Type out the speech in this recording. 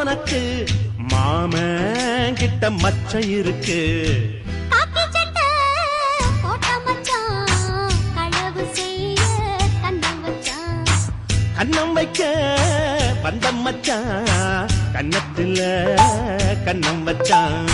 உனக்கு. மாம கிட்ட மச்ச இருக்கு கண்ணம் வைக்க வந்த மச்சான் கண்ணத்துல கண்ணம் வச்சான்.